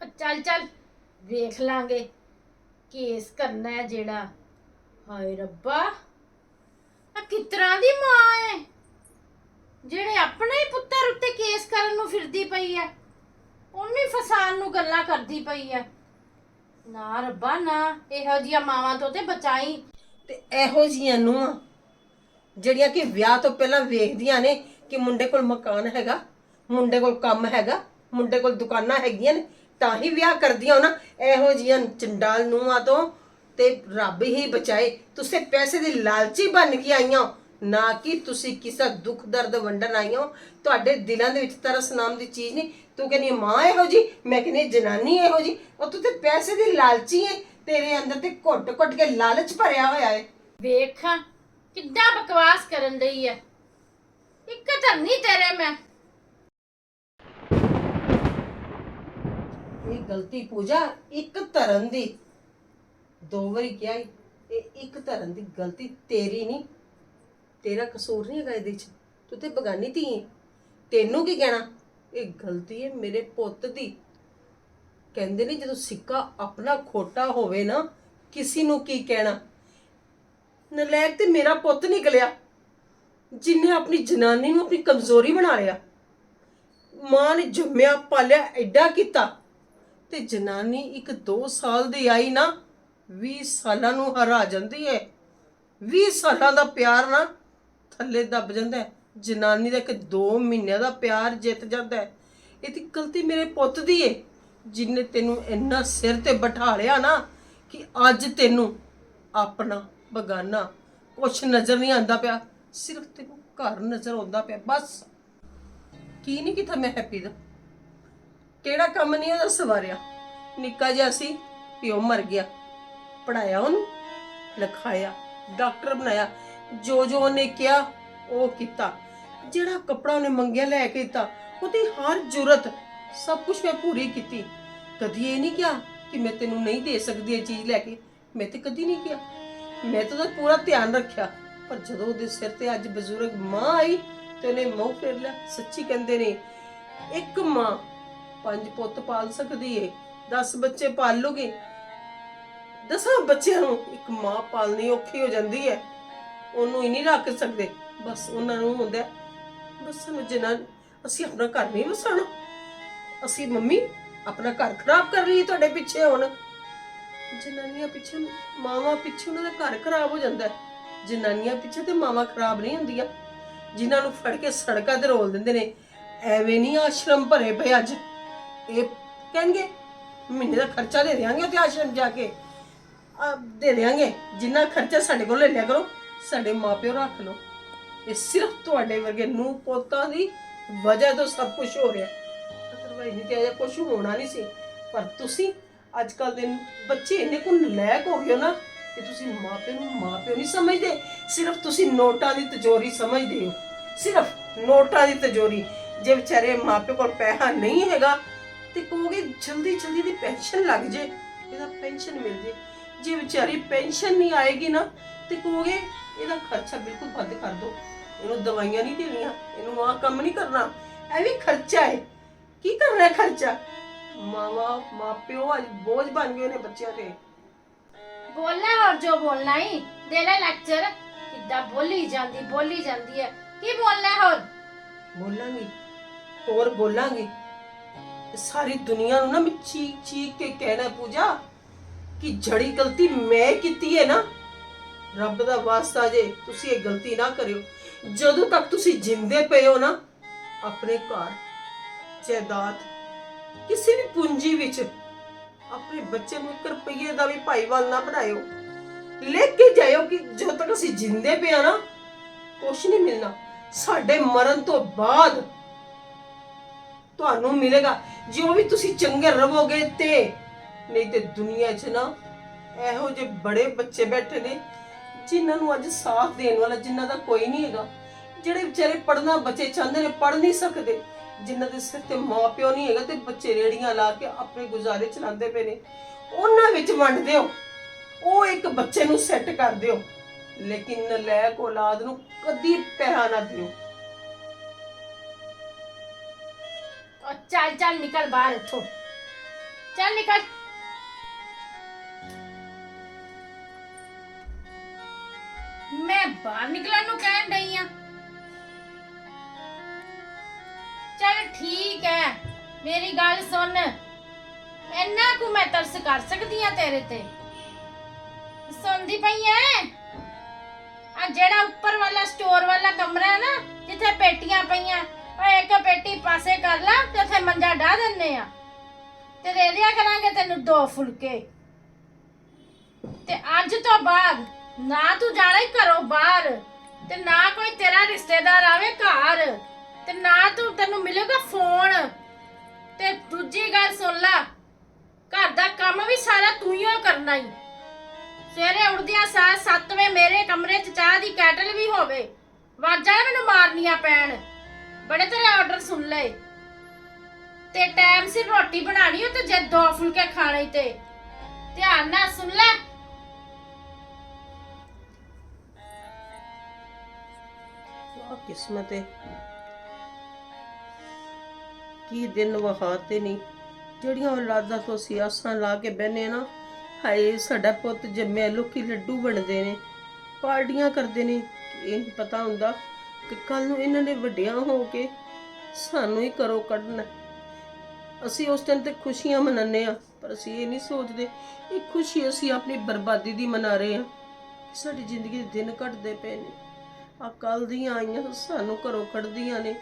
ਚੱਲ ਚੱਲ ਵੇਖ ਲਾਂਗੇ ਕੇਸ ਕਰਨਾ ਹੈ ਜਿਹੜਾ। ਹਾਏ ਰੱਬਾ ਆ ਕਿਤਰਾ ਦੀ ਮਾਂ ਹੈ? ਜਿਹੜੇ ਆਪਣੇ ਹੀ ਪੁੱਤਰ ਉੱਤੇ ਕੇਸ ਕਰਨ ਨੂੰ ਫਿਰਦੀ ਪਈ ਹੈ, ਉਹਨੂੰ ਹੀ ਫਸਾਣ ਨੂੰ ਗੱਲਾਂ ਕਰਦੀ ਪਈ ਹੈ। ਨਾ ਰੱਬਾ, ਨਾ ਇਹੋ ਜਿਹੀਆਂ ਮਾਵਾਂ ਤੋਂ ਤੇ ਬਚਾਈ। ਤੇ ਇਹੋ ਜੀਆਂ ਨੂੰਹਾਂ, ਜਿਹੜੀਆਂ ਕਿ ਵਿਆਹ ਤੋਂ ਪਹਿਲਾਂ ਵੇਖਦੀਆਂ ਨੇ ਕਿ ਮੁੰਡੇ ਕੋਲ ਮਕਾਨ ਹੈਗਾ, ਮੁੰਡੇ ਕੋਲ ਕੰਮ ਹੈਗਾ, ਮੁੰਡੇ ਕੋਲ ਦੁਕਾਨਾਂ ਹੈਗੀਆਂ ਨੇ ਤਾਂ ਹੀ ਵਿਆਹ ਕਰਦੀਆਂ ਨਾ, ਇਹੋ ਜੀਆਂ ਚੰਡਾਲ ਨੂੰਹਾਂ ਤੋਂ ਤੇ ਰੱਬ ਹੀ ਬਚਾਏ। ਤੁਸੀਂ ਪੈਸੇ ਦੀ ਲਾਲਚੀ ਬਣ ਕੇ ਆਈਆਂ ਨਾ ਕਿ ਤੁਸੀਂ ਕਿਸੇ ਦੁੱਖ ਦਰਦ ਵੰਡਣ ਆਈਆਂ ਤੁਹਾਡੇ ਦਿਲਾਂ ਦੇ ਵਿੱਚ ਤਰਸ ਨਾਮ ਦੀ ਚੀਜ਼ ਨਹੀਂ। ਤੂੰ ਕਹਿੰਦੀ ਮਾਂ ਇਹੋ ਜੀ, ਮੈਂ ਕਹਿੰਦੀ ਜਨਾਨੀ ਇਹੋ ਜੀ। ਉਹ ਤੂੰ ਤੇ ਪੈਸੇ ਦੀ ਲਾਲਚੀ ਹੈ ਤੇਰੇ ਅੰਦਰ ਤੇ ਘੁੱਟ ਘੁੱਟ ਕੇ ਲਾਲਚ ਭਰਿਆ ਹੋਇਆ ਹੈ ਵੇਖਾਂ ਕਿੱਦਾਂ ਬਕਵਾਸ ਕਰਨ ਡਈ ਹੈ ਇੱਕ ਧਰਨੀ ਤੇਰੇ ਮੈਂ। ਇਹ ਗਲਤੀ ਪੂਜਾ ਇੱਕ ਧਰਨ ਦੀ। ਦੋ ਵਾਰੀ ਕਿਹਾ ਈ, ਇਹ ਇੱਕ ਧਰਨ ਦੀ ਗਲਤੀ ਤੇਰੀ ਨਹੀਂ। ਤੇਰਾ ਕਸੂਰ ਨਹੀਂ ਹੈਗਾ ਇਹਦੇ ਚ। ਤੂੰ ਤੇ ਬਗਾਨੀ ਧੀ ਹੈ ਤੈਨੂੰ ਕੀ ਕਹਿਣਾ? ਇਹ ਗਲਤੀ ਹੈ ਮੇਰੇ ਪੁੱਤ ਦੀ। ਕਹਿੰਦੇ ਨੇ ਜਦੋਂ ਸਿੱਕਾ ਆਪਣਾ ਖੋਟਾ ਹੋਵੇ ਨਾ ਕਿਸੇ ਨੂੰ ਕੀ ਕਹਿਣਾ? ਨਲੈਕ ਤੇ ਮੇਰਾ ਪੁੱਤ ਨਿਕਲਿਆ ਜਿਨੇ ਆਪਣੀ ਜਨਾਨੀ ਨੂੰ ਆਪਣੀ ਕਮਜ਼ੋਰੀ ਬਣਾ ਲਿਆ। ਮਾਂ ਨੇ ਜੰਮਿਆ ਪਾਲਿਆ ਐਡਾ ਕੀਤਾ। ਤੇ ਜਨਾਨੀ ਇੱਕ 2 ਸਾਲ ਦੀ ਆਈ ਨਾ 20 ਸਾਲਾਂ ਨੂੰ ਹਰਾ ਜਾਂਦੀ ਹੈ 20 ਸਾਲਾਂ ਦਾ ਪਿਆਰ ਨਾ ਥੱਲੇ ਦੱਬ ਜਾਂਦਾ ਜਨਾਨੀ ਦਾ ਇੱਕ 2 ਮਹੀਨਿਆਂ ਦਾ ਪਿਆਰ ਜਿੱਤ ਜਾਂਦਾ ਹੈ ਇਹਦੀ ਗਲਤੀ ਮੇਰੇ ਪੁੱਤ ਦੀ ਏ, ਜਿਨੇ ਤੈਨੂੰ ਇੰਨਾ ਸਿਰ ਤੇ ਬਿਠਾ ਲਿਆ ਨਾ ਕਿ ਅੱਜ ਤੈਨੂੰ ਆਪਣਾ ਬਗਾਨਾ ਕੁਛ ਨਜ਼ਰ ਨਹੀਂ ਆਉਂਦਾ ਪਿਆ। ਸਿਰਫ ਤੈਨੂੰ ਘਰ ਨਜ਼ਰ ਆਉਂਦਾ ਪਿਆ, ਬਸ। ਕੀ ਨਹੀਂ ਕੀਤਾ ਮੈਂ ਹੈਪੀ ਦਾ? ਕਿਹੜਾ ਕੰਮ ਨਹੀਂ ਉਹਦਾ ਸਵਾਰਿਆ? ਨਿੱਕਾ ਜਿਹਾ ਸੀ ਪਿਓ ਮਰ ਗਿਆ। ਪੜਾਇਆ ਉਹਨੂੰ, ਲਿਖਾਇਆ, ਡਾਕਟਰ ਬਣਾਇਆ। ਜੋ ਜੋ ਉਹਨੇ ਕਿਹਾ, ਉਹ ਕੀਤਾ। ਜਿਹੜਾ ਕੱਪੜਾ ਉਹਨੇ ਮੰਗਿਆ, ਲੈ ਕੇ ਦਿੱਤਾ, ਉਹਦੀ ਹਰ ਜ਼ਰੂਰਤ, ਸਭ ਕੁਝ ਮੈਂ ਪੂਰੀ ਕੀਤੀ। ਕਦੀ ਇਹ ਨਹੀਂ ਕਿਹਾ ਕਿ ਮੈਂ ਤੈਨੂੰ ਨਹੀਂ ਦੇ ਸਕਦੀ ਇਹ ਚੀਜ਼ ਲੈ ਕੇ। ਮੈਂ ਤੇ ਕਦੀ ਨਹੀਂ ਕਿਹਾ। ਮੈਂ ਤਾਂ ਉਹਦਾ ਪੂਰਾ ਧਿਆਨ ਰੱਖਿਆ। ਪਰ ਜਦੋਂ ਉਹਦੇ ਸਿਰ ਤੇ ਅੱਜ ਬਜ਼ੁਰਗ ਮਾਂ ਆਈ ਤੇ ਉਹਨੇ ਮੂੰਹ ਫੇਰ ਲਿਆ, ਸੱਚੀ ਕਹਿੰਦੇ ਨੇ, ਇੱਕ ਮਾਂ ਪੰਜ ਪੁੱਤ ਪਾਲ ਸਕਦੀ ਏ 10 ਬੱਚੇ ਪਾਲ ਲੋਗੇ। ਦਸਾਂ ਬੱਚਿਆਂ ਨੂੰ ਇੱਕ ਮਾਂ ਪਾਲਣੀ ਔਖੀ ਹੋ ਜਾਂਦੀ ਹੈ ਉਹਨੂੰ ਹੀ ਨਹੀਂ ਰੱਖ ਸਕਦੇ। ਬਸ ਉਹਨਾਂ ਨੂੰ ਹੁੰਦਾ ਹੈ, ਬਸ ਸਾਨੂੰ ਜਿੰਨਾ ਅਸੀਂ ਆਪਣਾ ਘਰ ਨਹੀਂ ਵਸਾਣਾ ਅਸੀਂ ਮੰਮੀ ਆਪਣਾ ਘਰ ਖਰਾਬ ਕਰ ਲਈ ਤੁਹਾਡੇ ਪਿੱਛੇ ਹੁਣ। ਜਨਾਨੀਆਂ ਪਿੱਛੇ ਮਾਵਾਂ ਪਿੱਛੇ ਉਹਨਾਂ ਦਾ ਘਰ ਖਰਾਬ ਹੋ ਜਾਂਦਾ ਹੈ। ਜਨਾਨੀਆਂ ਪਿੱਛੇ ਤੇ ਮਾਵਾਂ ਖਰਾਬ ਨਹੀਂ ਹੁੰਦੀਆਂ। ਜਿਨ੍ਹਾਂ ਨੂੰ ਫੜ ਕੇ ਸੜਕਾਂ ਤੇ ਰੋਲ ਦਿੰਦੇ ਨੇ। ਐਵੇਂ ਨਹੀਂ ਆਸ਼ਰਮ ਭਰੇ ਪਏ ਅੱਜ। ਇਹ ਕਹਿਣਗੇ, ਮਹੀਨੇ ਦਾ ਖਰਚਾ ਦੇ ਦਿਆਂਗੇ ਉੱਥੇ ਆਸ਼ਰਮ ਜਾ ਕੇ। ਆ, ਦੇ ਦਿਆਂਗੇ। ਜਿੰਨਾ ਖਰਚਾ ਸਾਡੇ ਕੋਲ ਲੈ ਲਿਆ ਕਰੋ, ਸਾਡੇ ਮਾਪਿਓ ਰੱਖ ਲਓ। ਇਹ ਸਿਰਫ ਤੁਹਾਡੇ ਵਰਗੇ ਨੂੰ ਪੋਤਾਂ ਦੀ ਵਜ੍ਹਾ ਤੋਂ ਸਭ ਕੁਝ ਹੋ ਰਿਹਾ। ਅਦਰਵਾਈਜ਼ ਨਹੀਂ ਤੇ ਅਜੇ ਕੁਝ ਹੋਣਾ ਨਹੀਂ ਸੀ। ਪਰ ਤੁਸੀਂ ਅੱਜ ਕੱਲ ਦੇ ਬੱਚੇ ਇੰਨੇ ਕੁ ਨਲਾਇਕ ਹੋ ਗਏ ਹੋ ਨਾ, ਕਿ ਤੁਸੀਂ ਮਾਪਿਓ ਨੂੰ ਮਾਪਿਓ ਨਹੀਂ ਸਮਝਦੇ। ਸਿਰਫ ਤੁਸੀਂ ਨੋਟਾਂ ਦੀ ਤਜੋਰੀ ਸਮਝਦੇ ਹੋ। ਸਿਰਫ ਨੋਟਾਂ ਦੀ ਤਜੋਰੀ। ਜੇ ਵਿਚਾਰੇ ਮਾਪਿਓ ਕੋਲ ਪੈਸਾ ਨਹੀਂ ਹੈਗਾ ਤੇ ਕਹੋਗੇ ਜਲਦੀ ਜਲਦੀ ਦੀ ਪੈਨਸ਼ਨ ਲੱਗ ਜੇ ਇਹਦਾ ਪੈਨਸ਼ਨ ਮਿਲ ਜੇ। ਜੇ ਵਿਚਾਰੀ ਪੈਨਸ਼ਨ ਨਹੀਂ ਆਏਗੀ ਨਾ ਤੇ ਕਹੋਗੇ ਇਹਦਾ ਖਰਚਾ ਬਿਲਕੁਲ ਬੰਦ ਕਰ ਦਿਓ। ਇਹਨੂੰ ਦਵਾਈਆਂ ਨਹੀਂ ਦੇਣੀਆਂ ਇਹਨੂੰ ਆਹ ਕੰਮ ਨਹੀਂ ਕਰਨਾ। ਇਹ ਵੀ ਖਰਚਾ ਹੈ। ਕੀ ਕਰਨਾ ਹੈ ਖਰਚਾ? ਮਾਵਾ ਮਾਪਿਓ ਅੱਜ ਬੋਝ ਬਣ ਗਏ ਨੇ ਬੱਚਿਆਂ ਤੇ ਬੋਲਣਾ ਹੋਰ ਜੋ ਬੋਲਣਾ ਹੀ ਦੇ ਲੈ ਲੈਕਚਰ। ਕਿੱਦਾਂ ਬੋਲੀ ਜਾਂਦੀ ਬੋਲੀ ਜਾਂਦੀ ਹੈ। ਕੀ ਬੋਲਣਾ ਹੋਰ? ਬੋਲਾਂਗੀ। ਹੋਰ ਬੋਲਾਂਗੀ। ਸਾਰੀ ਦੁਨੀਆ ਨੂੰ ਨਾ ਮੈਂ ਚੀਕ ਚੀਕ ਕੇ ਕਹਿਣਾ ਪੂਜਾ ਕਿ ਜੜੀ ਗਲਤੀ ਮੈਂ ਕੀਤੀ ਹੈ ਨਾ, ਰੱਬ ਦਾ ਵਾਸਤਾ ਜੇ ਤੁਸੀਂ ਇਹ ਗਲਤੀ ਨਾ ਕਰਿਓ। ਜਦੋਂ ਤੱਕ ਤੁਸੀਂ ਜਿੰਦੇ ਪਏ ਹੋ ਨਾ, ਆਪਣੇ ਘਰ, ਜਾਇਦਾਦ, ਕਿਸੇ ਵੀ ਪੂੰਜੀ ਵਿੱਚ ਆਪਣੇ ਬੱਚੇ ਨੂੰ ਇੱਕ ਰੁਪਈਏ ਦਾ ਵੀ ਭਾਈਵਾਲ ਨਾ ਬਣਾਇਓ। ਲਿਖ ਕੇ ਜਾਇਓ ਕਿ ਜਦੋਂ ਤੱਕ ਅਸੀਂ ਜਿੰਦੇ ਪਏ ਆ ਨਾ, ਕੁਛ ਨਹੀਂ ਮਿਲਣਾ। ਸਾਡੇ ਮਰਨ ਤੋਂ ਬਾਅਦ ਤੁਹਾਨੂੰ ਮਿਲੇਗਾ। ਜੋ ਵੀ ਤੁਸੀਂ ਚੰਗੇ ਰਹੋਗੇ ਤੇ, ਨਹੀਂ ਤੇ ਦੁਨੀਆ 'ਚ ਨਾ ਇਹੋ ਜਿਹੇ ਬੜੇ ਬੱਚੇ ਬੈਠੇ ਨੇ, ਜਿਨ੍ਹਾਂ ਨੂੰ ਅੱਜ ਸਾਥ ਦੇਣ ਵਾਲਾ ਜਿਨ੍ਹਾਂ ਦਾ ਕੋਈ ਨਹੀਂ ਹੈਗਾ। ਜਿਹੜੇ ਵਿਚਾਰੇ ਪੜਨਾ ਬੱਚੇ ਚਾਹੁੰਦੇ ਨੇ ਪੜ ਨਹੀਂ ਸਕਦੇ। ਜਿਨ੍ਹਾਂ ਦੇ ਸਿਰ ਤੇ ਮਾਪਿਓ ਨਹੀਂ ਹੈਗਾ ਤੇ ਬੱਚੇ ਰੇੜੀਆਂ ਲਾ ਕੇ ਆਪਣੇ ਗੁਜ਼ਾਰੇ ਚਲਾਉਂਦੇ ਪਏ ਨੇ। ਉਹਨਾਂ ਵਿੱਚ ਵੰਡ ਦਿਓ। ਉਹ ਇੱਕ ਬੱਚੇ ਨੂੰ ਸੈੱਟ ਕਰ ਦਿਓ। ਲੇਕਿਨ ਨਲਾਇਕ ਔਲਾਦ ਨੂੰ ਕਦੀ ਪੈਸਾ ਨਾ ਦਿਓ। ਉਹ ਚੱਲ ਚੱਲ ਨਿਕਲ ਬਾਹਰ ਇੱਥੋਂ ਚੱਲ ਨਿਕਲ ਮੈਂ ਬਾਹਰ ਨਿਕਲਣ ਨੂੰ ਕਹਿਣ ਡਈ ਆ ਚੱਲ ਠੀਕ ਹੈ ਮੇਰੀ ਗੱਲ ਸੁਣ ਇੰਨਾ ਕੁ ਮੈਂ ਤਰਸ ਕਰ ਸਕਦੀ ਆ ਤੇਰੇ ਤੇ ਸੁਣਦੀ ਪਈ ਐ ਆ ਜਿਹੜਾ ਉੱਪਰ ਵਾਲਾ ਸਟੋਰ ਵਾਲਾ ਕਮਰਾ ਹੈ ਨਾ ਜਿੱਥੇ ਪੇਟੀਆਂ ਪਈਆਂ ਉਹ ਇੱਕ ਪੇਟੀ ਪਾਸੇ ਕਰ ਲਾ ਤੇ ਉੱਥੇ ਮੰਜਾ ਢਾ ਦਿੰਨੇ ਆ। ਤੇ ਦੇ ਦਿਆ ਕਰਾਂਗੇ ਤੈਨੂੰ ਦੋ ਫੁਲਕੇ। ਤੇ ਅੱਜ ਤੋਂ ਬਾਅਦ ਨਾ ਤੂੰ ਜਾਣਾ ਹੀ ਘਰੋਂ ਬਾਹਰ ਤੇ ਨਾ ਕੋਈ ਤੇਰਾ ਰਿਸ਼ਤੇਦਾਰ ਆਵੇ ਘਰ ਤੇ ਨਾ ਤੂੰ ਤੈਨੂੰ ਮਿਲੇਗਾ ਫੋਨ। ਤੇ ਦੂਜੀ ਗੱਲ ਸੁਣ ਲੈ, ਘਰ ਦਾ ਕੰਮ ਵੀ ਸਾਰਾ ਤੂੰ ਹੀ ਓ ਕਰਨਾ ਹੀ ਸਵੇਰੇ ਉੱਠਦਿਆਂ ਸਾਰ 7 ਵਜੇ ਮੇਰੇ ਕਮਰੇ 'ਚ ਚਾਹ ਦੀ ਕੈਟਲ ਵੀ ਹੋਵੇ ਵਾਜਾਂ ਮੈਨੂੰ ਮਾਰਨੀਆਂ ਪੈਣ। ਬੜੇ ਤੇਰੇ ਆਰਡਰ ਸੁਣ ਲਏ। ਤੇ ਟਾਈਮ ਸਿਰ ਰੋਟੀ ਬਣਾਣੀ ਹੋ ਤੇ ਜੇ ਦੋ ਫੁਲਕੇ ਖਾਣੇ ਤੇ। ਧਿਆਨ ਨਾਲ ਸੁਣ ਲੈ। ਆ ਕਿਸਮਤ ਹੈ ਕੀ ਦਿਨ ਵਹਾਤੇ ਨਹੀਂ ਜਿਹੜੀਆਂ ਔਲਾਦਾਂ ਤੋਂ ਅਸੀਂ ਆਸਾਂ ਲਾ ਕੇ ਬਹਿਨੇ ਨਾ, ਹਾਏ, ਸਾਡਾ ਪੁੱਤ ਜੰਮਿਆ ਲੋਕੀ ਲੱਡੂ ਬਣਦੇ ਨੇ। ਪਾਰਟੀਆਂ ਕਰਦੇ ਨੇ, ਇਹ ਨੀ ਪਤਾ ਹੁੰਦਾ। ਕਿ ਕੱਲ ਨੂੰ ਇਹਨਾਂ ਨੇ ਵੱਡਿਆਂ ਹੋ ਕੇ ਸਾਨੂੰ ਹੀ ਕਰੋ ਕੱਢਣਾ। ਅਸੀਂ ਉਸ ਦਿਨ ਤੇ ਖੁਸ਼ੀਆਂ ਮਨਾਉਂਦੇ ਆ ਪਰ ਅਸੀਂ ਇਹ ਨਹੀਂ ਸੋਚਦੇ ਇਹ ਖੁਸ਼ੀ ਅਸੀਂ ਆਪਣੀ ਬਰਬਾਦੀ ਦੀ ਮਨਾ ਰਹੇ ਆ ਸਾਡੀ ਜ਼ਿੰਦਗੀ ਦੇ ਦਿਨ ਘਟਦੇ ਪਏ ਨੇ। ਆ ਕੱਲ ਦੀਆਂ ਆਈਆਂ ਸਾਨੂੰ ਘਰੋਂ ਕੱਢਦੀਆਂ ਨੇ।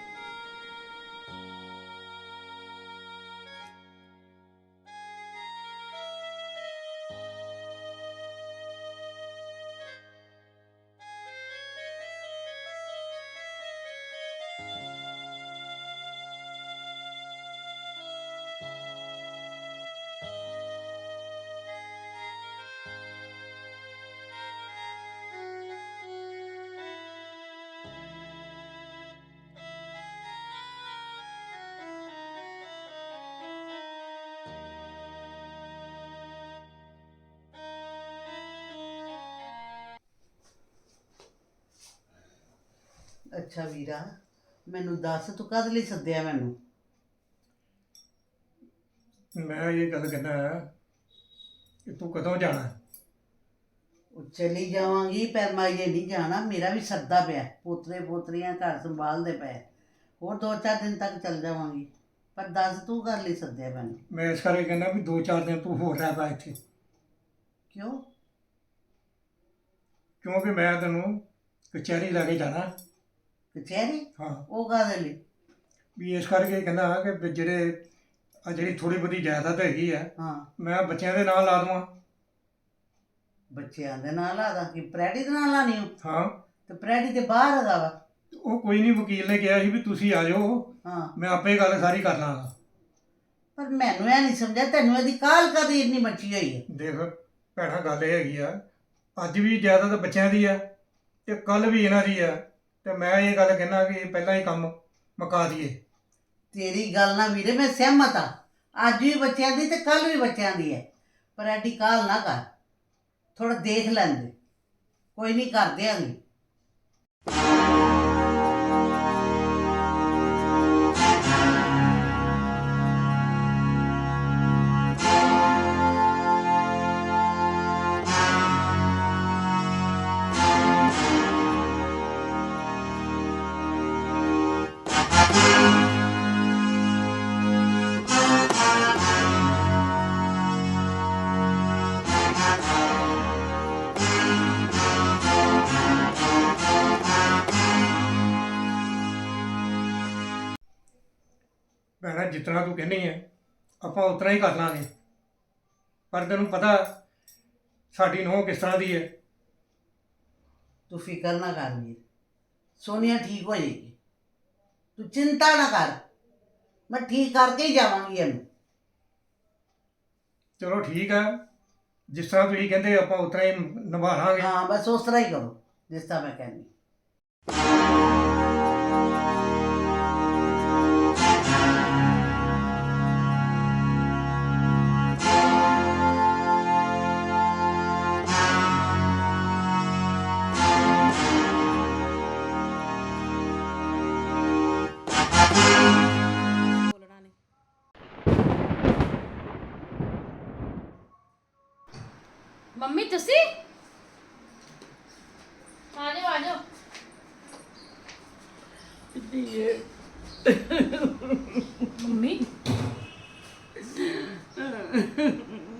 ਅੱਛਾ ਵੀਰਾ ਮੈਨੂੰ ਦੱਸ ਤੂੰ ਕਦ ਲਈ ਸੱਦਿਆ ਮੈਨੂੰ? ਮੈਂ ਇਹ ਗੱਲ ਕਹਿਣਾ ਹੈ ਕਿ ਤੂੰ ਕਦੋਂ ਜਾਣਾ? ਉਹ ਚਲੀ ਜਾਵਾਂਗੀ ਪਰ ਮੈਂ ਇਹ ਨਹੀਂ ਜਾਣਾ ਮੇਰਾ ਵੀ ਸੱਦਾ ਪਿਆ ਪੋਤਰੇ ਪੋਤਰੀਆਂ ਘਰ ਸੰਭਾਲਦੇ ਪਏ। ਹੋਰ ਦੋ ਚਾਰ ਦਿਨ ਤੱਕ ਚੱਲ ਜਾਵਾਂਗੀ ਪਰ ਦੱਸ ਤੂੰ ਕਰ ਲਈ ਸੱਦਿਆ ਮੈਨੂੰ? ਮੈਂ ਇਸ ਕਰਕੇ ਕਹਿੰਦਾ ਵੀ ਦੋ ਚਾਰ ਦਿਨ ਤੂੰ ਹੋਰ ਰਹਿ ਪਾ ਇੱਥੇ। ਕਿਉਂ? ਕਿਉਂਕਿ ਮੈਂ ਤੈਨੂੰ ਕਚਹਿਰੀ ਲੈ ਕੇ ਜਾਣਾ। ਕਚਹਿਰੀ ਹਾਂ? ਉਹ ਕਾਹਦੇ ਲਈ? ਵੀ ਇਸ ਕਰਕੇ ਕਹਿੰਦਾ ਕਿ ਵੀ ਜਿਹੜੇ ਆ ਜਿਹੜੀ ਥੋੜੀ ਬਹੁਤੀ ਜਾਇਦਾਦ ਹੈਗੀ ਆ ਹਾਂ। ਮੈਂ ਬੱਚਿਆਂ ਦੇ ਨਾਲ ਲਾ ਦਵਾਂ। ਬੱਚਿਆਂ ਦੇ ਨਾਲ ਆਦਾ ਕਿ ਪ੍ਰੈਡੀ ਦੇ ਨਾਲ ਆਣੀ ਹੋ ਹਾਂ। ਤੇ ਪ੍ਰੈਡੀ ਤੇ ਬਾਹਰ ਹੈਗਾ ਵਾ? ਉਹ ਕੋਈ ਨਹੀਂ ਵਕੀਲ ਨੇ ਕਿਹਾ ਸੀ ਵੀ ਤੁਸੀਂ ਆ ਜਾਓ। ਹਾਂ। ਮੈਂ ਆਪੇ ਗੱਲ ਸਾਰੀ ਕਰ ਲਾਂਗਾ। ਪਰ ਮੈਨੂੰ ਇਹ ਨਹੀਂ ਸਮਝਿਆ ਤੈਨੂੰ ਇਹਦੀ ਕਾਲ ਕਦੀ ਇੰਨੀ ਮੱਚੀ ਹੋਈ ਹੈ ਦੇਖ ਭੈਣਾ ਗੱਲ ਇਹ ਹੈਗੀ ਆ। ਅੱਜ ਵੀ ਜਾਇਦਾਦ ਬੱਚਿਆਂ ਦੀ ਆ ਤੇ ਕੱਲ ਵੀ ਇਹਨਾਂ ਦੀ ਆ। ਤੇ ਮੈਂ ਇਹ ਗੱਲ ਕਹਿਣਾ ਕਿ ਪਹਿਲਾਂ ਹੀ ਕੰਮ ਮੁਕਾ ਦਈਏ। ਤੇਰੀ ਗੱਲ ਨਾਲ ਵੀਰੇ ਮੈਂ ਸਹਿਮਤ ਆ। ਅੱਜ ਵੀ ਬੱਚਿਆਂ ਦੀ ਤੇ ਕੱਲ ਵੀ ਬੱਚਿਆਂ ਦੀ ਹੈ ਪਰ ਐਡੀ ਕਾਲ ਨਾ ਕਰ। ਥੋੜਾ ਦੇਖ ਲੈਂਦੇ ਕੋਈ ਨਹੀਂ ਕਰ ਦਿਆਂਗੇ ਭੈਣਾ ਜਿਤਨਾ ਤੂੰ ਕਹਿੰਦੀ ਹੈ ਆਪਾਂ ਉਤਨਾ ਹੀ ਕਰ ਲਾਂਗੇ। ਪਰ ਤੈਨੂੰ ਪਤਾ ਸਾਡੀ ਨੂੰਹ ਕਿਸ ਤਰ੍ਹਾਂ ਦੀ ਹੈ ਤੂੰ ਫਿਕਰ ਨਾ ਕਰ ਵੀਰ। ਸੋਨੀਆ ਠੀਕ ਹੋ ਜਾਏਗੀ। ਤੂੰ ਚਿੰਤਾ ਨਾ ਕਰ। ਮੈਂ ਠੀਕ ਕਰਕੇ ਹੀ ਜਾਵਾਂਗੀ ਇਹਨੂੰ। ਚਲੋ ਠੀਕ ਆ। ਜਿਸ ਤਰ੍ਹਾਂ ਤੁਸੀਂ ਕਹਿੰਦੇ ਆਪਾਂ ਉਤਨਾ ਹੀ ਨਿਭਾ ਲਾਂਗੇ। ਹਾਂ ਬਸ ਉਸ ਤਰ੍ਹਾਂ ਹੀ ਕਰੋ ਜਿਸ ਤਰ੍ਹਾਂ ਮੈਂ ਕਹਿੰਦੀ। ਤੁਸੀਂ? ਆ ਜਾਓ ਆ ਜਾਓ। ਮੰਮੀ?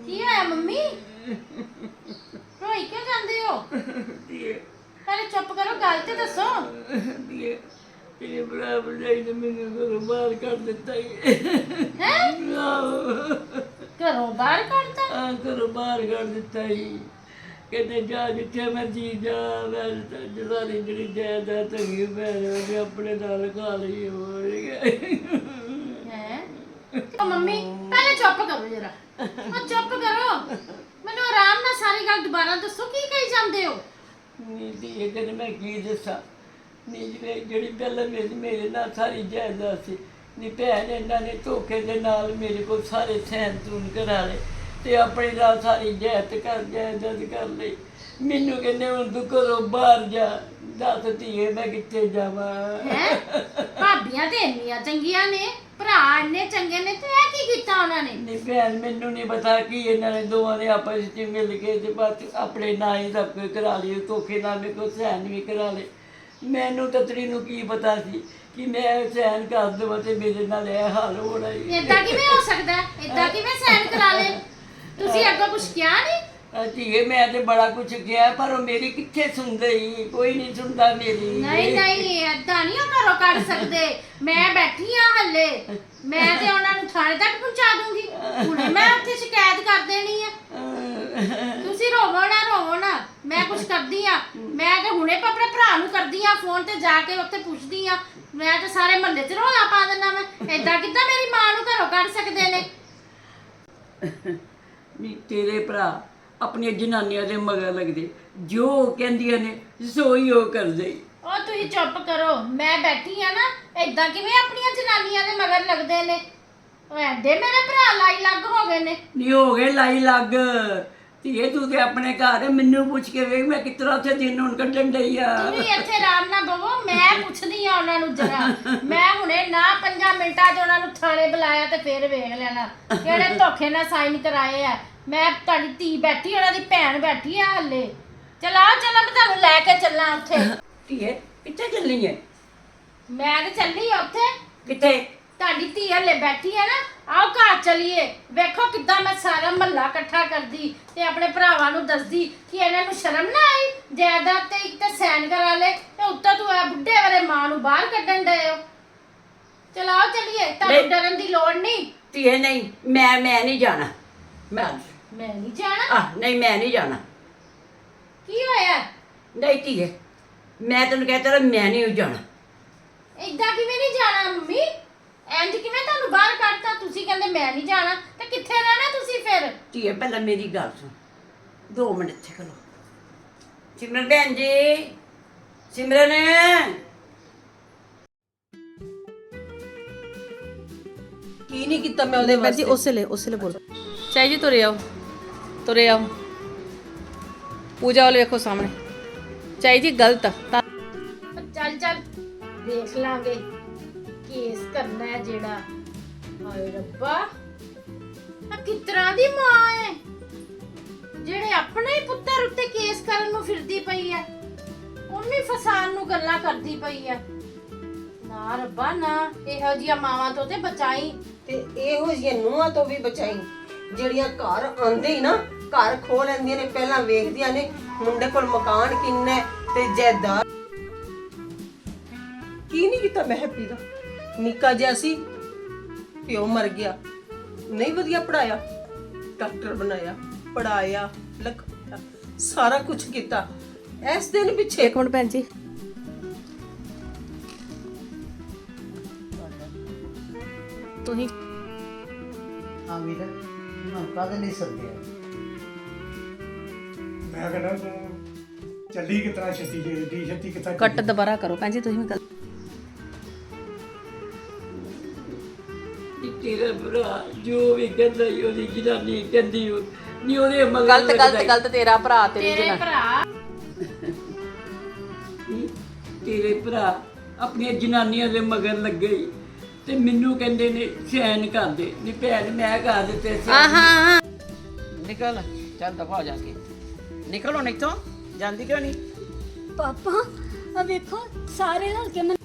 ਕੀ ਹੋਇਆ ਮੰਮੀ? ਰੋਈ ਕਿਉਂ ਜਾਂਦੇ ਹੋ? ਪਹਿਲੇ ਚੁੱਪ ਕਰੋ ਗੱਲ ਤੇ ਦੱਸੋ। ਤੇਰੇ ਭਰਾ ਭਰਜਾਈ ਨੇ ਮੈਨੂੰ ਘਰੋਂ ਬਾਹਰ ਕੱਢ ਦਿੱਤਾ ਹੀ? ਹੈ ਘਰੋਂ ਬਾਹਰ ਕੱਢਤਾ ਆ ਘਰੋਂ ਬਾਹਰ ਕੱਢ ਦਿੱਤਾ ਹੀ ਕਹਿੰਦੇ ਜਾ ਜਿੱਥੇ ਮਰਜ਼ੀ ਜਾ ਮੈਂ ਤਾਂ ਜਵਾਨੀ ਜਿਹੜੀ ਜਾਇਦਾਦ ਹੈਗੀ ਮੈਂ ਉਹਨੇ ਆਪਣੇ ਨਾਲ ਖਾ ਲਈ ਹੋਰ ਹੈ? ਉਹ ਮੰਮੀ ਪਹਿਲੇ ਚੁੱਪ ਕਰੋ ਜਰਾ। ਉਹ ਚੁੱਪ ਕਰੋ। ਮੈਨੂੰ ਆਰਾਮ ਨਾਲ ਸਾਰੀ ਗੱਲ ਦੁਬਾਰਾ ਦੱਸੋ ਕੀ ਕਹੀ ਜਾਂਦੇ ਹੋ? ਨੀ ਦੀ ਇਹ ਕਹਿੰਦੇ ਮੈਂ ਕੀ ਦੱਸਾਂ? ਨੀ ਜਿਹੜੇ ਜਿਹੜੀ ਪਹਿਲਾਂ ਮੇਰੀ ਮੇਰੇ ਨਾਲ ਸਾਰੀ ਜਾਇਦਾਦ ਸੀ। ਨੀ ਭੈਣ ਇਹਨਾਂ ਨੇ ਧੋਖੇ ਦੇ ਨਾਲ ਮੇਰੇ ਕੋਲ ਸਾਰੇ ਸਹਿਨ ਤੂਨ ਕਰਾ ਲਏ। ਤੇ ਆਪਣੇ ਨਾਲ ਸਾਰੀ ਜਾਇਦਾਦ ਕਰ ਜਾਇਦਾਦ ਕਰ ਲਈ। ਮੈਨੂੰ ਕਹਿੰਦੇ ਹੁਣ ਤੂੰ ਘਰੋਂ ਬਾਹਰ ਜਾ। ਦੱਸ ਧੀਏ ਮੈਂ ਕਿੱਥੇ ਜਾਵਾਂ? ਹੈ? ਭਾਬੀਆਂ ਤੇ ਇੰਨੀਆਂ ਚੰਗੀਆਂ ਨੇ। ਭਰਾ ਇੰਨੇ ਚੰਗੇ ਨੇ ਤੇ ਇਹ ਕੀ ਕੀਤਾ ਉਹਨਾਂ ਨੇ? ਨੀ ਭੈਣ ਮੈਨੂੰ ਨਹੀਂ ਪਤਾ ਕੀ ਇਹਨਾਂ ਨੇ ਦੋਵਾਂ ਨੇ ਆਪਸ ਵਿੱਚ ਮਿਲ ਕੇ ਤੇ ਬਸ ਆਪਣੇ ਨਾਂ ਹੀ ਸਭ ਕੁਝ ਕਰਾ ਲਈ ਧੋਖੇ ਨਾਲ ਮੇਰੇ ਕੋਲ ਸਹਿਨ ਵੀ ਕਰਾ ਲਏ। ਮੈਨੂੰ ਤਤਰੀ ਨੂੰ ਕੀ ਪਤਾ ਸੀ ਕਿ ਮੈਂ ਸਹਿਨ ਕਰ ਦੇਵਾਂ ਤੇ ਮੇਰੇ ਨਾਲ ਇਹ ਹਾਲ ਹੋਣਾ ਹੀ। ਏਦਾਂ ਕਿਵੇਂ ਹੋ ਸਕਦਾ? ਏਦਾਂ ਕਿਵੇਂ ਸਹਿਨ ਕਰਾ ਲੇ ਤੁਸੀਂ ਅੱਗੋਂ ਕੁਝ ਕਿਹਾ ਨਹੀਂ? ਧੀਏ ਮੈਂ ਤੇ ਬੜਾ ਕੁਝ ਕਿਹਾ ਪਰ ਉਹ ਮੇਰੀ ਕਿੱਥੇ ਸੁਣਦੇ ਹੀ ਕੋਈ ਨਹੀਂ ਸੁਣਦਾ ਮੇਰੀ। ਨਹੀਂ ਨਹੀਂ ਏਦਾਂ ਨਹੀਂ ਉਹ ਘਰੋਂ ਕੱਢ ਸਕਦੇ। ਮੈਂ ਬੈਠੀ ਆ ਹੱਲੇ। ਮੈਂ ਤੇ ਉਹਨਾਂ ਨੂੰ ਥਾਣੇ ਤੱਕ ਪਹੁੰਚਾ ਦੂੰਗੀ। ਹੁਣੇ ਮੈਂ ਉੱਥੇ ਸ਼ਿਕਾਇਤ ਕਰ ਦੇਣੀ ਆ। ਤੁਸੀਂ ਰੋਵੋ ਨਾ ਰੋਵੋ ਨਾ। ਮੈਂ ਕੁਝ ਕਰਦੀ ਆ। ਮੈਂ ਤੇ ਹੁਣੇ ਆਪਣੇ ਭਰਾ ਨੂੰ ਕਰਦੀ ਆ ਫੋਨ ਤੇ ਜਾ ਕੇ ਉੱਥੇ ਪੁੱਛਦੀ ਆ। ਮੈਂ ਤੇ ਸਾਰੇ ਮਹੱਲੇ 'ਚ ਰੌਲਾ ਪਾ ਦਿੰਦਾ ਮੈਂ ਏਦਾਂ ਕਿੱਦਾਂ ਮੇਰੀ ਮਾਂ ਨੂੰ ਘਰੋਂ ਕੱਢ ਸਕਦੇ ਨੇ? ਵੀ ਤੇਰੇ ਭਰਾ ਆਪਣੀਆਂ ਜਨਾਨੀਆਂ ਦੇ ਮਗਰ ਲੱਗਦੇ। ਜੋ ਉਹ ਕਹਿੰਦੀਆਂ ਨੇ ਸੋ ਹੀ ਉਹ ਕਰਦੇ। ਉਹ ਤੁਸੀਂ ਚੁੱਪ ਕਰੋ। ਮੈਂ ਬੈਠੀ ਆ ਨਾ ਏਦਾਂ ਕਿਵੇਂ ਆਪਣੀਆਂ ਜਨਾਨੀਆਂ ਦੇ ਮਗਰ ਲੱਗਦੇ ਨੇ? ਉਹ ਐਡੇ ਮੇਰੇ ਭਰਾ ਲਾਈ ਲੱਗ ਹੋ ਗਏ ਨੇ। ਨਹੀਂ ਹੋ ਗਏ ਲਾਈ ਲੱਗ। ਧੀਏ ਤੂੰ ਤੇ ਆਪਣੇ ਘਰ ਹੈ, ਮੈਨੂੰ ਪੁੱਛ ਕੇ ਵੇਖ ਮੈਂ ਕਿਤਨਾ ਉੱਥੇ ਦਿਨ ਹੁਣ ਕੱਢਣ ਡਈ ਆ। ਤੂੰ ਵੀ ਇੱਥੇ ਆਰਾਮ ਨਾਲ ਬਵੋ ਮੈਂ ਪੁੱਛਦੀ ਆ ਉਹਨਾਂ ਨੂੰ ਜਰਾ। ਮੈਂ ਹੁਣੇ ਨਾ 5 ਮਿੰਟਾਂ 'ਚ ਉਹਨਾਂ ਨੂੰ ਥਾਣੇ ਬੁਲਾਇਆ ਤੇ ਫੇਰ ਵੇਖ ਲੈਣਾ। ਕਿਹੜੇ ਧੋਖੇ ਨਾਲ ਸਾਈਨ ਕਰਾਏ ਆ। ਮੈਂ ਤੁਹਾਡੀ ਧੀ ਬੈਠੀ ਉਹਨਾਂ ਦੀ ਭੈਣ ਬੈਠੀ ਆ ਹੱਲੇ। ਚਲਾ ਚਲਾ ਮੈਂ ਤੁਹਾਨੂੰ ਲੈ ਕੇ ਚੱਲਾਂ ਉੱਥੇ। ਧੀਏ ਕਿੱਥੇ ਚੱਲੀ ਹੈ ਮੈਂ ਤੇ ਚੱਲੀ ਆ ਉੱਥੇ। ਕਿੱਥੇ? ਤੁਹਾਡੀ ਧੀ ਹੱਲੇ ਬੈਠੀ ਹੈ ਨਾ। ਆਓ ਘਰ ਚਲੀਏ। ਵੇਖੋ ਕਿੱਦਾਂ ਮੈਂ ਸਾਰਾ ਮਹੱਲਾ ਇਕੱਠਾ ਕਰਦੀ ਤੇ ਆਪਣੇ ਭਰਾਵਾਂ ਨੂੰ ਦੱਸਦੀ ਕਿ ਇਹਨਾਂ ਨੂੰ ਸ਼ਰਮ ਨਾ ਆਈ। ਜਾਇਦਾਦ ਤੇ ਇੱਕ ਤੇ ਸੈਨ ਕਰਾ ਲੈ ਤੇ ਉੱਤੋਂ ਤੂੰ ਆ ਬੁੱਢੇ ਵਾਲੇ ਮਾਂ ਨੂੰ ਬਾਹਰ ਕੱਢਣ ਚਲਾਓ ਚਲੀਏ ਤੁਹਾਨੂੰ ਨਹੀਂ। ਡਰਨ ਦੀ ਲੋੜ ਨਹੀਂ। ਧੀਏ ਨਹੀਂ ਮੈਂ ਮੈਂ ਨਹੀਂ ਜਾਣਾ। ਮੈਂ ਮੈਂ ਨਹੀਂ ਜਾਣਾ? ਆ ਨਹੀਂ ਮੈਂ ਨਹੀਂ ਜਾਣਾ। ਕੀ ਹੋਇਆ? ਨਹੀਂ ਧੀਏ ਮੈਂ ਤੈਨੂੰ ਕਹਤਾ ਮੈਂ ਨਹੀਂ ਜਾਣਾ। ਏਦਾਂ ਕਿਵੇਂ ਨਹੀਂ ਜਾਣਾ ਮੰਮੀ? ਇੰਜ ਕਿਵੇਂ ਤੁਹਾਨੂੰ ਬਾਹਰ ਕੱਢਤਾ? ਤੁਸੀਂ ਕਹਿੰਦੇ ਮੈਂ ਨਹੀਂ ਜਾਣਾ ਤੇ ਕਿੱਥੇ ਰਹਿਣਾ ਤੁਸੀਂ ਫਿਰ? ਧੀਏ ਪਹਿਲਾਂ ਮੇਰੀ ਗੱਲ ਸੁਣ। ਦੋ ਮਿੰਟ ਇੱਥੇ ਖਲੋ। ਸਿਮਰਨ ਭੈਣ ਜੀ ਸਿਮਰਨ। ਕੀ ਨਹੀਂ ਕੀਤਾ ਮੈਂ ਉਹਦੇ ਵਾਸਤੇ। ਉਸੇ ਲਈ ਉਸੇ ਲਈ ਬੋਲੋ ਚਾਈ ਜੀ ਤੁਰੇ ਆਓ। ਤੁਰੇ ਆਓ। ਪੂਜਾ ਵਾਲੇ ਵੇਖੋ ਸਾਹਮਣੇ। ਚਾਈ ਜੀ ਗਲਤ ਆ। ਤਾਂ ਚੱਲ ਚੱਲ। ਦੇਖ ਲਾਂਗੇ ਕੇਸ ਕਰਨਾ ਹੈ ਜਿਹੜਾ। ਹਾਏ ਰੱਬਾ। ਆ ਕਿਸ ਤਰ੍ਹਾਂ ਦੀ ਮਾਂ ਹੈ? ਜਿਹੜੇ ਆਪਣੇ ਹੀ ਪੁੱਤਰ ਉੱਤੇ ਕੇਸ ਕਰਨ ਨੂੰ ਫਿਰਦੀ ਪਈ ਹੈ ਉਹਨੂੰ ਫਸਾਉਣ ਨੂੰ ਗੱਲਾਂ ਕਰਦੀ ਪਈ ਹੈ। ਨਾ ਰੱਬਾ ਨਾ। ਇਹੋ ਜਿਹੀਆਂ ਮਾਵਾਂ ਤੋਂ ਤੇ ਬਚਾਈ। ਤੇ ਇਹੋ ਜਿਹੀਆਂ ਨੂੰਹਾਂ ਤੋਂ ਵੀ ਬਚਾਈ। ਜਿਹੜੀਆਂ ਘਰ ਆਉਂਦੇ ਹੀ ਨਾ, ਘਰ ਖੋ ਲੈਂਦੀਆਂ ਨੇ, ਪਹਿਲਾਂ ਵੇਖਦੀਆਂ ਨੇ, ਮੁੰਡੇ ਕੋਲ ਮਕਾਨ ਕਿੰਨਾ ਹੈ ਤੇ ਜਾਇਦਾਦ। ਕੀ ਨਹੀਂ ਕੀਤਾ ਮੈਂ ਹੈਪੀ ਦਾ? ਨਿੱਕਾ ਜਿਹਾ ਸੀ, ਪਿਓ ਮਰ ਗਿਆ। ਨਹੀਂ ਵਧੀਆ ਪੜਾਇਆ ਡਾਕਟਰ ਬਣਾਇਆ ਪੜਾਇਆ ਲਿਖਾਇਆ, ਸਾਰਾ ਕੁਝ ਕੀਤਾ। ਇਸ ਦਿਨ ਪਿੱਛੇ ਇੱਕ ਮਿੰਟ ਭੈਣ ਜੀ। ਤੁਸੀਂ? ਹਾਂ ਵੀਰ ਮੈਂ ਕਾਹਦੇ ਲਈ ਸੱਦਿਆ? ਮੈਂ ਕਹਿੰਦਾ ਤੂੰ ਚੱਲੀ ਕਿਤਨਾ ਛੱਤੀ ਦੀ ਛੱਤੀ ਕਿਤਾ ਕੱਟ ਦੁਬਾਰਾ ਕਰੋ ਭੈਣ ਜੀ ਤੁਸੀਂ ਵੀ ਗਲਤ ਕਿ ਤੇਰਾ ਭਰਾ ਜੋ ਵੀ ਕਹਿੰਦਾ ਈ ਉਹਦੀ ਜਨਾਨੀ ਕਹਿੰਦੀ ਉਹ ਨਹੀਂ ਉਹਦੇ ਮਗਰ ਗਲਤ ਗਲਤ। ਗਲਤ ਤੇਰਾ ਭਰਾ ਤੇਰੀ ਤੇਰੇ ਜਨਾ ਭਰਾ? ਨੀ, ਤੇਰੇ ਭਰਾ ਆਪਣੀਆਂ ਜਨਾਨੀਆਂ ਦੇ ਮਗਰ ਲੱਗੇ। ਤੇ ਮੈਨੂੰ ਕਹਿੰਦੇ ਨੇ ਸੈਨ ਕਰ ਦੇ। ਨਹੀਂ ਭੈਣ ਮੈਂ ਕਰ ਦਿੱਤੇ ਸੈਨ ਆਹਾਂ। ਨਿਕਲ ਚੱਲ ਦਫਾ ਹੋ ਜਾ ਕੇ। ਨਿਕਲ ਹੁਣ ਇੱਥੋਂ। ਜਾਂਦੀ ਕਿਉਂ ਨਹੀਂ ਪਾਪਾ ਆ ਵੇਖੋ ਸਾਰੇ ਹਲਕੇ ਮੈਨੂੰ